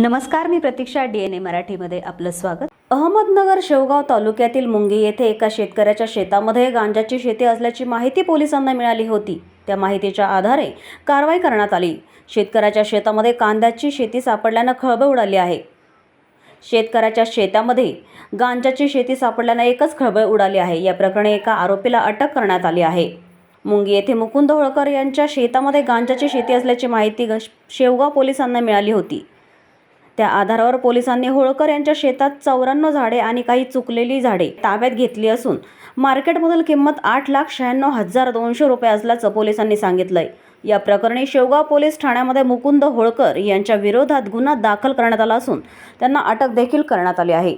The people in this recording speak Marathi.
नमस्कार मी प्रतीक्षा डी एन ए मराठीमध्ये आपलं स्वागत. अहमदनगर शेवगाव तालुक्यातील मुंगी येथे एका शेतकऱ्याच्या शेतामध्ये गांजाची शेती असल्याची माहिती पोलिसांना मिळाली होती. त्या माहितीच्या आधारे कारवाई करण्यात आली. शेतकऱ्याच्या शेतामध्ये कांद्याची शेती सापडल्यानं खळबळ उडाली आहे. शेतकऱ्याच्या शेतामध्ये गांजाची शेती सापडल्यानं एकच खळबळ उडाली आहे. या प्रकरणी एका आरोपीला अटक करण्यात आली आहे. मुंगी येथे मुकुंद होळकर यांच्या शेतामध्ये गांजाची शेती असल्याची माहिती शेवगाव पोलिसांना मिळाली होती. त्या आधारावर पोलिसांनी होळकर यांच्या शेतात चौऱ्याण्णव झाडे आणि काही चुकलेली झाडे ताब्यात घेतली असून मार्केटमधील किंमत आठ लाख शहाण्णव हजार दोनशे रुपये असल्याचं पोलिसांनी सांगितलंय. या प्रकरणी शेवगाव पोलीस ठाण्यामध्ये मुकुंद होळकर यांच्या विरोधात गुन्हा दाखल करण्यात आला असून त्यांना अटक देखील करण्यात आली आहे.